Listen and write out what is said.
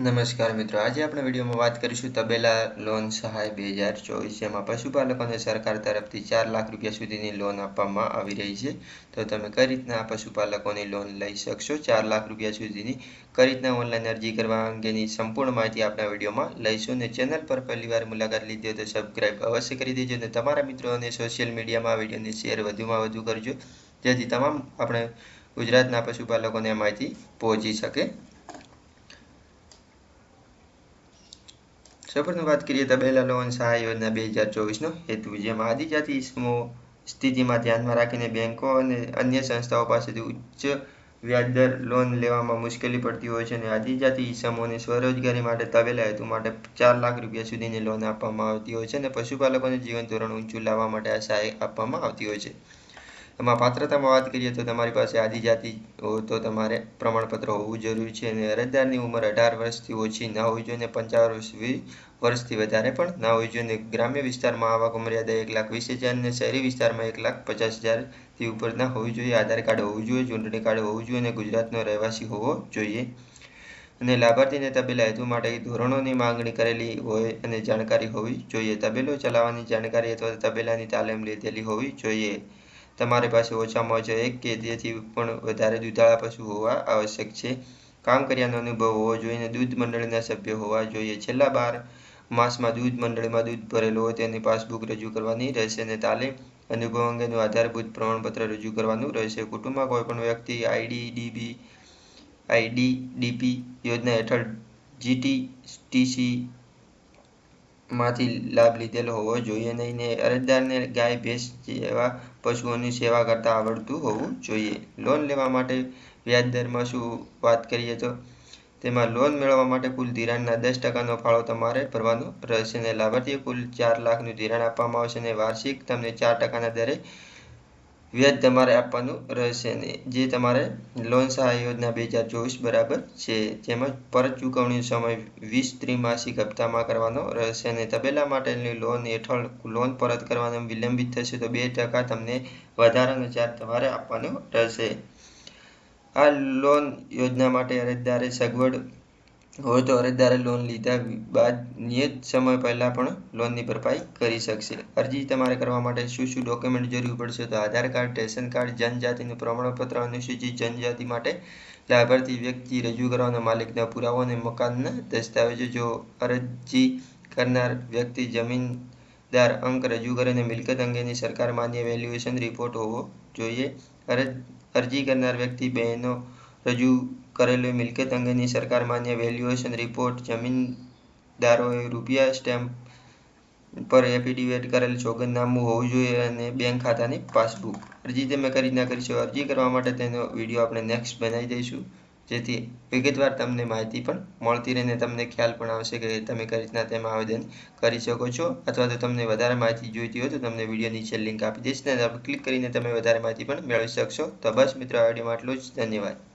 નમસ્કાર મિત્રો, આજે આપણે વિડીયોમાં વાત કરીશું તબેલા લોન સહાય બે હજાર ચોવીસ, જેમાં પશુપાલકોને સરકાર તરફથી ચાર લાખ રૂપિયા સુધીની લોન આપવામાં આવી રહી છે. તો તમે કઈ રીતના પશુપાલકોની લોન લઈ શકશો? ચાર લાખ રૂપિયા સુધીની કઈ રીતના ઓનલાઈન અરજી કરવા અંગેની સંપૂર્ણ માહિતી આપણા વિડીયોમાં લઈશું. અને ચેનલ પર પહેલીવાર મુલાકાત લીધી હોય તો સબસ્ક્રાઈબ અવશ્ય કરી દેજો અને તમારા મિત્રો અને સોશિયલ મીડિયામાં આ વિડીયોને શેર વધુમાં વધુ કરજો, જેથી તમામ આપણે ગુજરાતના પશુપાલકોને માહિતી પહોંચી શકે. સૌપ્રથમ વાત કરીએ તબેલા લોન સહાય યોજના બે હજાર ચોવીસનો હેતુ જેમાં આદિજાતિ ઇસમો સ્થિતિમાં ધ્યાનમાં રાખીને બેંકો અને અન્ય સંસ્થાઓ પાસેથી ઉચ્ચ વ્યાજદર લોન લેવામાં મુશ્કેલી પડતી હોય છે અને આદિજાતિ ઇસમોને સ્વરોજગારી માટે તબેલા હેતુ માટે ચાર લાખ રૂપિયા સુધીની લોન આપવામાં આવતી હોય છે અને પશુપાલકોને જીવન ધોરણ ઊંચું લાવવા માટે આ સહાય આપવામાં આવતી હોય છે. એમાં પાત્રતામાં વાત કરીએ તો તમારી પાસે આદિજાતિ તો તમારે પ્રમાણપત્ર હોવું જરૂરી છે અને અરજદારની ઉંમર અઢાર વર્ષથી ઓછી ન હોવી જોઈએ અને પંચાવન વર્ષ વર્ષથી વધારે પણ ના હોવી જોઈએ ગ્રામ્ય વિસ્તારમાં આવક મર્યાદા એક લાખ વીસ હજાર અને શહેરી વિસ્તારમાં એક લાખ પચાસ હજારથી ઉપર ના હોવી જોઈએ. આધાર કાર્ડ હોવું જોઈએ, ચૂંટણી કાર્ડ હોવું જોઈએ અને ગુજરાતનો રહેવાસી હોવો જોઈએ. અને લાભાર્થીને તબેલા હેતુ માટે ધોરણોની માંગણી કરેલી હોય અને જાણકારી હોવી જોઈએ. તબેલો ચલાવવાની જાણકારી અથવા તબેલાની તાલીમ લીધેલી હોવી જોઈએ. તમારી પાસે ઓછામાં ઓછા એક કે તેથી પણ વધારે દૂધાળા પશુ હોવા આવશ્યક છે. કામ કર્યાનો અનુભવ હોવો જોઈએ અને દૂધ મંડળીના સભ્ય હોવા જોઈએ. છેલ્લા બાર માસમાં દૂધ મંડળીમાં દૂધ ભરેલું હોય તેની પાસબુક રજૂ કરવાની રહેશે અને તાલીમ અનુભવ અંગેનું આધારભૂત પ્રમાણપત્ર રજૂ કરવાનું રહેશે. કુટુંબમાં કોઈપણ વ્યક્તિ આઈડી, ડીબી, આઈડી, ડીપી યોજના હેઠળ જીટી ટીસી માંથી લાભ લીધેલો હોવો જોઈએ નહીં ને અરજદારને ગાય, ભેંસ જેવા પશુઓની સેવા કરતા આવડતું હોવું જોઈએ. લોન લેવા માટે વ્યાજદરમાં શું વાત કરીએ તો? તેમાં લોન મેળવવા માટે કુલ ધિરાણના દસ ટકાનો ફાળો તમારે ભરવાનો રહેશે અને લાભાર્થીએ કુલ ચાર લાખનું ધિરાણ આપવામાં આવશે અને વાર્ષિક તમને ચાર ટકાના દરે વ્યાજ તમારે આપવાનું રહેશે નહીં જે તમારે લોન સહાય યોજના બે હજાર ચોવીસ બરાબર છે, જેમાં પરત ચૂકવણી સમય વીસ ત્રિમાસિક હપ્તામાં કરવાનો રહેશે અને તબેલા માટેની લોન હેઠળ લોન પરત કરવાનો વિલંબિત થશે તો બે ટકા તમને વધારાનો ચાર્જ તમારે આપવાનો રહેશે. આ લોન યોજના માટે અરજદારે સગવડ હોય તો અરજદારે લોન લીધા બાદ નિયત સમય પહેલાં પણ લોનની ભરપાઈ કરી શકશે. અરજી તમારે કરવા માટે શું શું ડોક્યુમેન્ટ જરૂર પડશે તો આધાર કાર્ડ, રેશન કાર્ડ, જનજાતિનું પ્રમાણપત્ર અનુસૂચિત જનજાતિ માટે લાભાર્થી વ્યક્તિ રજૂ કરવાના માલિકના પુરાવો અને મકાનના દસ્તાવેજો. જો અરજી કરનાર વ્યક્તિ જમીનદાર અંક રજૂ કરીને મિલકત અંગેની સરકાર માન્ય વેલ્યુએશન રિપોર્ટ હોવો જોઈએ. અરજ, અરજી કરનાર વ્યક્તિ બહેનો રજૂ કરેલી મિલકત અંગેની સરકાર માન્ય વેલ્યુએશન રિપોર્ટ જમીનદારોએ રૂપિયા સ્ટેમ્પ પર એફિડેવિટ કરેલ સોગંદનામું હોવું જોઈએ અને બેંક ખાતાની પાસબુક અરજી તમે કરી ના કરીશું અરજી કરવા માટે તેનો વીડિયો આપણે નેક્સ્ટ બનાવી દઈશું. જેથી વિગતવાર તમને માહિતી પણ મળતી રહીને તમને ખ્યાલ પણ આવશે કે તમે કઈ રીતના તેમાં આવેદન કરી શકો છો. અથવા તો તમને વધારે માહિતી જોઈતી હોય તો તમને વીડિયો નીચે લિંક આપી દઈશ. ને ક્લિક કરીને તમે વધારે માહિતી પણ મેળવી શકશો. તો બસ મિત્રો, આ વિડીયોમાં આટલું જ. ધન્યવાદ.